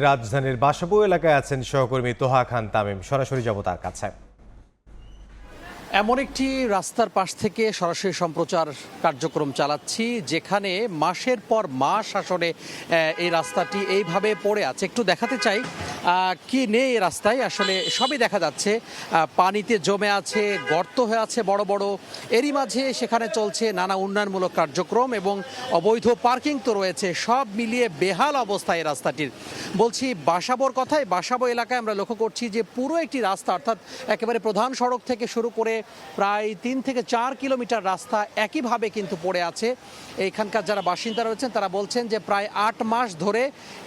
রাজধানীর বাসাবু এলাকায় আছেন সহকর্মী তোহা খান তামিম। সরাসরি যাব তার কাছে। এমন একটি রাস্তার পাশ থেকে সরাসরি সম্প্রচার কার্যক্রম চালাচ্ছি, যেখানে মাসের পর মাস আসলে এই রাস্তাটি এইভাবে পড়ে আছে। একটু দেখাতে চাই কি নেই এই রাস্তায়? আসলে সবই দেখা যাচ্ছে। পানিতে জমে আছে, গর্ত হয়ে আছে বড় বড়। এরই মাঝে সেখানে চলছে নানা উন্নয়নমূলক কার্যক্রম এবং অবৈধ পার্কিং তো রয়েছে। সব মিলিয়ে বেহাল অবস্থা এই রাস্তাটির। বলছি, বাসাবোর কথায় বাসাবো এলাকায় আমরা লক্ষ্য করছি যে পুরো একটি রাস্তা, অর্থাৎ একেবারে প্রধান সড়ক থেকে শুরু করে প্রায় তিন থেকে চার কিলোমিটার রাস্তা একইভাবে কিন্তু পড়ে আছে। এইখানকার যারা বাসিন্দা রয়েছেন, তারা বলছেন যে প্রায় আট মাস ধরে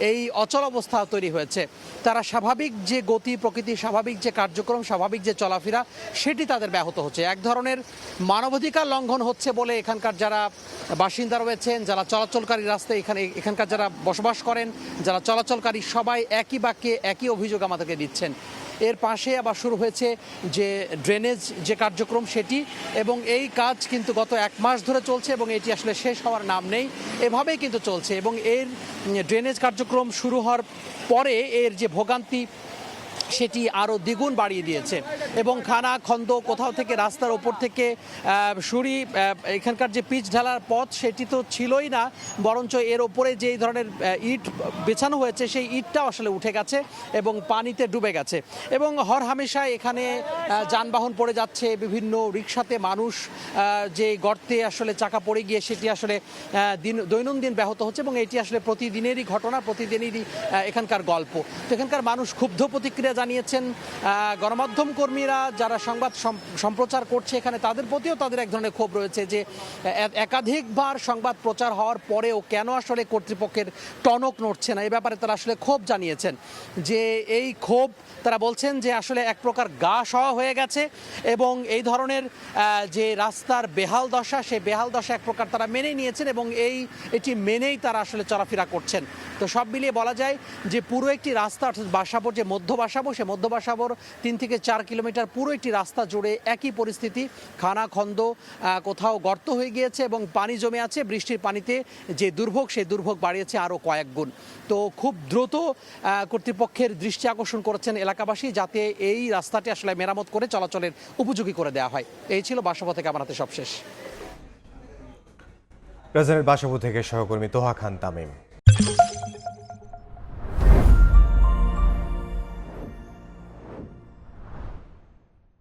এই অচল অবস্থা তৈরি হয়েছে। তারা স্বাভাবিক যে গতি, প্রকৃতি, স্বাভাবিক যে কার্যক্রম, স্বাভাবিক যে চলাফেরা, সেটি তাদের ব্যাহত হচ্ছে। এক ধরনের মানবাধিকার লঙ্ঘন হচ্ছে বলে এখানকার যারা বাসিন্দা রয়েছেন, যারা চলাচলকারী রাস্তায় এখানে, এখানকার যারা বসবাস করেন, যারা চলাচলকারী সবাই একই বাক্যে একই অভিযোগ আমাদেরকে দিচ্ছেন। এর পাশে আবার শুরু হয়েছে যে ড্রেনেজ যে কার্যক্রম সেটি এবং এই কাজ কিন্তু গত এক মাস ধরে চলছে এবং এটি আসলে শেষ হওয়ার নাম নেই। এভাবেই কিন্তু চলছে এবং এর ড্রেনেজ কার্যক্রম শুরু হওয়ার পরে এর যে ভোগান্তি সেটি আরও দ্বিগুণ বাড়িয়ে দিয়েছে। এবং খানা, খন্দ কোথাও থেকে রাস্তার ওপর থেকে সুরি এখানকার যে পিচ ঢালার পথ সেটি তো ছিলই না, বরঞ্চ এর ওপরে যেই ধরনের ইট বেছানো হয়েছে সেই ইটটাও আসলে উঠে গেছে এবং পানিতে ডুবে গেছে। এবং হর হামেশা এখানে যানবাহন পড়ে যাচ্ছে, বিভিন্ন রিক্সাতে মানুষ যে গর্তে আসলে চাকা পড়ে গিয়ে সেটি আসলে দিন, দৈনন্দিন ব্যাহত হচ্ছে এবং এটি আসলে প্রতিদিনেরই ঘটনা, প্রতিদিনেরই এখানকার গল্প। তো এখানকার মানুষ ক্ষুব্ধ প্রতিক্রিয়া জানিয়েছেন গণমাধ্যম কর্মীরা যারা সংবাদ সম- সম্প্রচার করছে এখানে, তাদের প্রতিও তাদের এক ধরনের ক্ষোভ রয়েছে যে একাধিকবার সংবাদ প্রচার হওয়ার পরেও কেন আসলে কর্তৃপক্ষের টনক নড়ছে না? এ ব্যাপারে তারা আসলে ক্ষোভ জানিয়েছেন যে, এই ক্ষোভ তারা বলছেন যে, আসলে এক প্রকার গা সওয়া হয়ে গেছে এবং এই ধরনের যে রাস্তার বেহাল দশা সেই বেহাল দশা এক প্রকার তারা মেনে নিয়েছেন এবং এই, এটি মেনেই তারা আসলে চলাফেরা করছেন। তো সব মিলিয়ে বলা যায় যে পুরো একটি রাস্তা, অর্থাৎ বাসাবোর যে মধ্য বাসাবো সে মধ্য বাসাবোর তিন থেকে চার কিলোমিটার পুরো একটি রাস্তা জুড়ে একই পরিস্থিতি। খানা, খন্দ কোথাও গর্ত হয়ে গিয়েছে এবং পানি জমে আছে। বৃষ্টির পানিতে যে দুর্ভোগ, সেই দুর্ভোগ বাড়িয়েছে আরও কয়েক গুণ। তো খুব দ্রুত কর্তৃপক্ষের দৃষ্টি আকর্ষণ করেছেন এলাকাবাসী যাতে এই রাস্তাটি আসলে মেরামত করে চলাচলের উপযোগী করে দেওয়া হয়। এই ছিল বাসাবো থেকে আমার হাতে সবশেষ। রাজধানীর বাসাবু থেকে সহকর্মী তোহা খান তামিম।